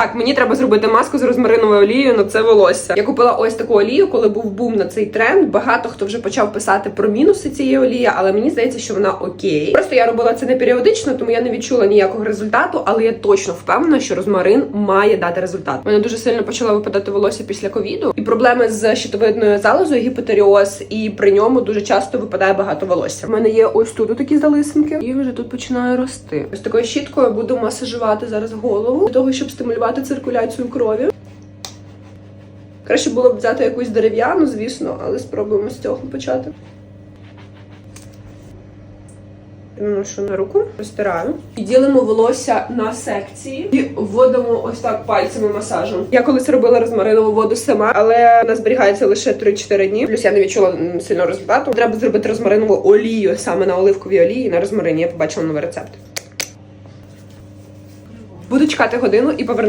Так, мені треба зробити маску з розмариновою олією на це волосся. Я купила ось таку олію, коли був бум на цей тренд. Багато хто вже почав писати про мінуси цієї олії, але мені здається, що вона окей. Просто я робила це не періодично, тому я не відчула ніякого результату, але я точно впевнена, що розмарин має дати результат. У мене дуже сильно почало випадати волосся після ковіду, і проблеми з щитовидною залозою, гіпотеріоз, і при ньому дуже часто випадає багато волосся. У мене є ось тут такі залисинки, і вже тут починає рости. Ось такою щіткою буду масажувати зараз голову для того, щоб стимулювати циркуляцію крові. Краще було б взяти якусь дерев'яну, звісно, але спробуємо з цього почати. Наношу на руку, розтираю. І ділимо волосся на секції і вводимо ось так пальцями масажем. Я колись робила розмаринову воду сама, але вона зберігається лише 3-4 дні. Плюс я не відчула м, сильного результату. Треба зробити розмаринову олію саме на оливковій олії і на розмарині. Я побачила новий рецепт. Буду чекати годину і повернусь.